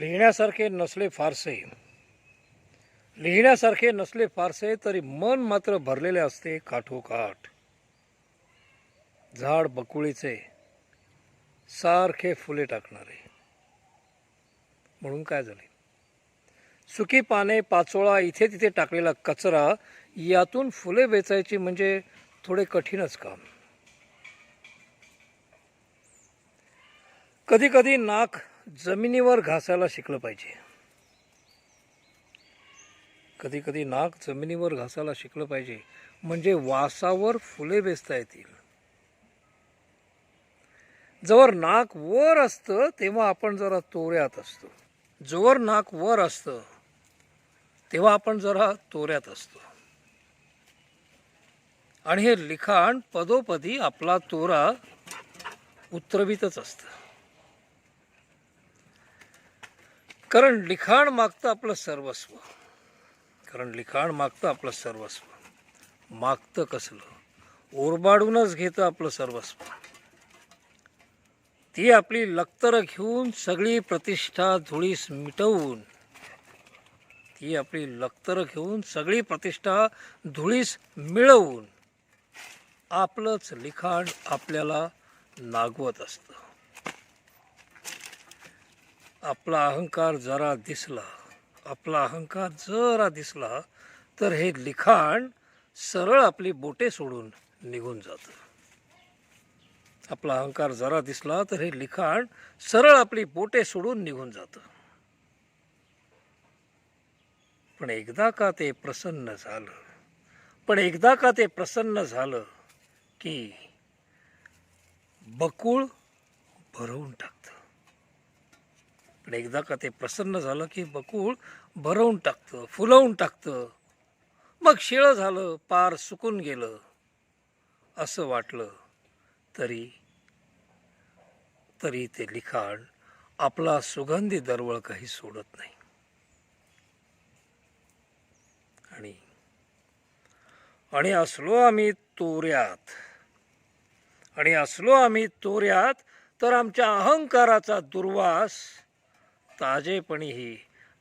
लिहिण्यासारखे नसले फारसे. लिहिण्यासारखे नसले फारसे तरी मन मात्र भरलेले असते काठोकाठ. झाड बकुळीचे सारखे फुले टाकणारे. म्हणून काय झाले? सुकी पाने पाचोळा इथे तिथे टाकलेला कचरा यातून फुले वेचायची म्हणजे थोडे कठीणच काम. कधी कधी नाक जमिनीवर घासायला शिकलं पाहिजे. कधी कधी नाक जमिनीवर घासायला शिकलं पाहिजे. म्हणजे वासावर फुले बेसता येतील. जवळ नाक वर असतं तेव्हा आपण जरा तोऱ्यात असतो. जोवर नाक वर असतं तेव्हा आपण जरा तोऱ्यात असतो. आणि हे लिखाण पदोपदी आपला तोरा उतरवीतच असतं. कारण लिखाण मागतं आपलं सर्वस्व. कारण लिखाण मागतं आपलं सर्वस्व. मागतं कसलं? ओरबाडूनच घेतं आपलं सर्वस्व. ती आपली लक्तरं घेऊन सगळी प्रतिष्ठा धुळीस मिटवून ती आपली लक्तरं घेऊन सगळी प्रतिष्ठा धुळीस मिळवून आपलंच लिखाण आपल्याला नागवत असतं. आपला अहंकार जरा दिसला आपला अहंकार जरा दिसला तर हे लिखाण सरळ आपली बोटे सोडून निघून जातं. आपला अहंकार जरा दिसला तर हे लिखाण सरळ आपली बोटे सोडून निघून जातं. पण एकदा का ते प्रसन्न झालं पण एकदा का ते प्रसन्न झालं की बकुळ भरवून टाक पण एकदा का ते प्रसन्न झालं की बकुळ भरवून टाकतं फुलवून टाकतं. मग शिळं झालं पार सुकून गेलं. असं वाटलं तरी तरी ते लिखाण आपला सुगंधी दरवळ काही सोडत नाही. आणि आणि असलो आम्ही तोऱ्यात आणि असलो आम्ही तोऱ्यात तर आमच्या अहंकाराचा दुर्वास ताजेपणीही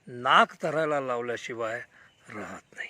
नाक धरायला लावल्याशिवाय राहत नाही.